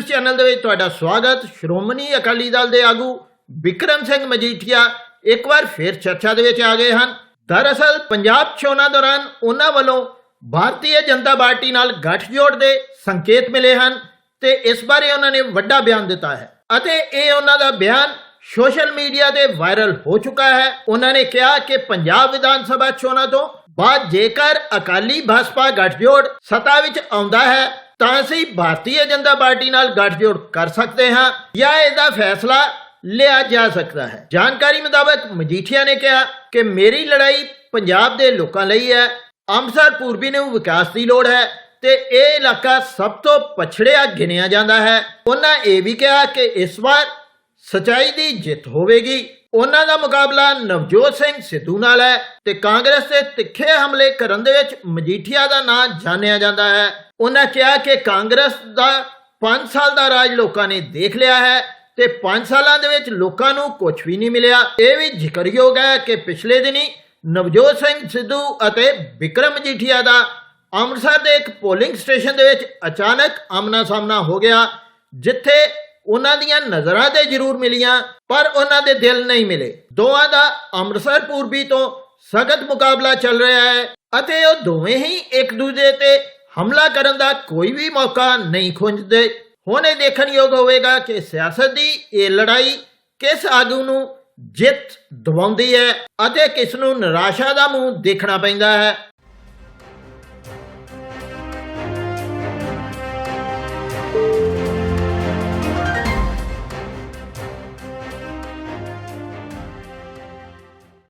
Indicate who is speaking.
Speaker 1: Channel ਦੇ ਵਿੱਚ ਤੁਹਾਡਾ ਸਵਾਗਤ। ਸ਼੍ਰੋਮਣੀ ਅਕਾਲੀ ਦਲ ਦੇ ਆਗੂ ਵਿਕਰਮ ਸਿੰਘ ਮਜੀਠੀਆ ਇੱਕ ਵਾਰ ਫਿਰ ਚਰਚਾ ਦੇ ਵਿੱਚ ਆ ਗਏ ਹਨ। ਦਰਅਸਲ, ਪੰਜਾਬ ਚੋਣਾਂ ਦੌਰਾਨ ਉਹਨਾਂ ਵੱਲੋਂ ਭਾਰਤੀ ਜਨਤਾ ਪਾਰਟੀ ਨਾਲ ਗੱਠਜੋੜ ਦੇ ਸੰਕੇਤ ਮਿਲੇ ਹਨ ਤੇ ਇਸ ਬਾਰੇ ਉਹਨਾਂ ਨੇ ਵੱਡਾ ਬਿਆਨ ਦਿੱਤਾ ਹੈ। ਅਤੇ ਇਹ ਉਹਨਾਂ ਦਾ ਬਿਆਨ ਸੋਸ਼ਲ ਮੀਡੀਆ ਤੇ ਵਾਇਰਲ ਹੋ ਚੁੱਕਾ ਹੈ। ਉਹਨਾਂ ਨੇ ਕਿਹਾ ਕਿ ਪੰਜਾਬ ਵਿਧਾਨ ਸਭਾ ਚੋਣਾਂ ਤੋਂ ਬਾਅਦ ਜੇਕਰ ਅਕਾਲੀ ਭਾਜਪਾ ਗੱਠਜੋੜ ਸੱਤਾ ਵਿੱਚ ਆਉਂਦਾ ਹੈ ਤਾਂ ਅਸੀਂ ਭਾਰਤੀ ਜਨਤਾ ਪਾਰਟੀ ਨਾਲ ਗੱਠਜੋੜ ਕਰ ਸਕਦੇ ਹਾਂ ਜਾਂ ਇਹਦਾ ਫੈਸਲਾ ਲਿਆ ਜਾ ਸਕਦਾ ਹੈ। ਜਾਣਕਾਰੀ ਮੁਤਾਬਕ ਮਜੀਠੀਆ ਨੇ ਕਿਹਾ ਕਿ ਮੇਰੀ ਲੜਾਈ ਪੰਜਾਬ ਦੇ ਲੋਕਾਂ ਲਈ ਹੈ, ਅੰਮ੍ਰਿਤਸਰ ਪੂਰਬੀ ਨੂੰ ਵਿਕਾਸ ਦੀ ਲੋੜ ਹੈ ਤੇ ਇਹ ਇਲਾਕਾ ਸਭ ਤੋਂ ਪਛੜਿਆ ਗਿਣਿਆ ਜਾਂਦਾ ਹੈ। ਉਹਨਾਂ ਇਹ ਵੀ ਕਿਹਾ ਕਿ ਇਸ ਵਾਰ ਸਚਾਈ ਦੀ ਜਿੱਤ ਹੋਵੇਗੀ। ਉਹਨਾਂ ਦਾ ਮੁਕਾਬਲਾ ਨਵਜੋਤ ਸਿੰਘ ਸਿੱਧੂ ਨਾਲ ਹੈ ਤੇ ਕਾਂਗਰਸ ਦੇ ਤਿੱਖੇ ਹਮਲੇ ਕਰਨ ਦੇ ਵਿੱਚ ਮਜੀਠੀਆ ਦਾ ਨਾਂ ਜਾਣਿਆ ਜਾਂਦਾ ਹੈ। ਉਹਨਾਂ ਕਿਹਾ ਕਿ ਕਾਂਗਰਸ ਦਾ 5 ਸਾਲ ਦਾ ਰਾਜ ਲੋਕਾਂ ਨੇ ਦੇਖ ਲਿਆ ਹੈ ਤੇ 5 ਸਾਲਾਂ ਦੇ ਵਿੱਚ ਲੋਕਾਂ ਨੂੰ ਕੁਝ ਵੀ ਨਹੀਂ ਮਿਲਿਆ। ਇਹ ਵੀ ਜ਼ਿਕਰਯੋਗ ਹੈ ਕਿ ਪਿਛਲੇ ਦਿਨੀ ਨਵਜੋਤ ਸਿੰਘ ਸਿੱਧੂ ਅਤੇ ਵਿਕਰਮ ਮਜੀਠੀਆ ਦਾ ਅੰਮ੍ਰਿਤਸਰ ਦੇ ਇੱਕ ਪੋਲਿੰਗ ਸਟੇਸ਼ਨ ਦੇ ਵਿੱਚ ਅਚਾਨਕ ਆਮਨਾ ਸਾਹਮਣਾ ਹੋ ਗਿਆ, ਜਿੱਥੇ ਉਹਨਾਂ ਦੀਆਂ ਨਜ਼ਰਾਂ ਤੇ ਜ਼ਰੂਰ ਮਿਲੀਆਂ, ਪਰ ਉਹਨਾਂ ਦੇ ਦਿਲ ਨਹੀਂ ਮਿਲੇ। ਦੋਵਾਂ ਦਾ ਅੰਮ੍ਰਿਤਸਰ ਪੂਰਬੀ ਤੋਂ ਸਖਤ ਮੁਕਾਬਲਾ ਚੱਲ ਰਿਹਾ ਹੈ ਅਤੇ ਉਹ ਦੋਵੇਂ ਹੀ ਇੱਕ ਦੂਜੇ ਤੇ ਹਮਲਾ ਕਰਨ ਦਾ ਕੋਈ ਵੀ ਮੌਕਾ ਨਹੀਂ ਖੁੰਝਦੇ। ਹੁਣ ਇਹ ਦੇਖਣਯੋਗ ਹੋਵੇਗਾ ਕਿ ਸਿਆਸਤ ਦੀ ਇਹ ਲੜਾਈ ਕਿਸ ਆਗੂ ਨੂੰ ਜਿੱਤ ਦਵਾਉਂਦੀ ਹੈ ਅਤੇ ਕਿਸ ਨੂੰ ਨਿਰਾਸ਼ਾ ਦਾ ਮੂੰਹ ਦੇਖਣਾ ਪੈਂਦਾ ਹੈ।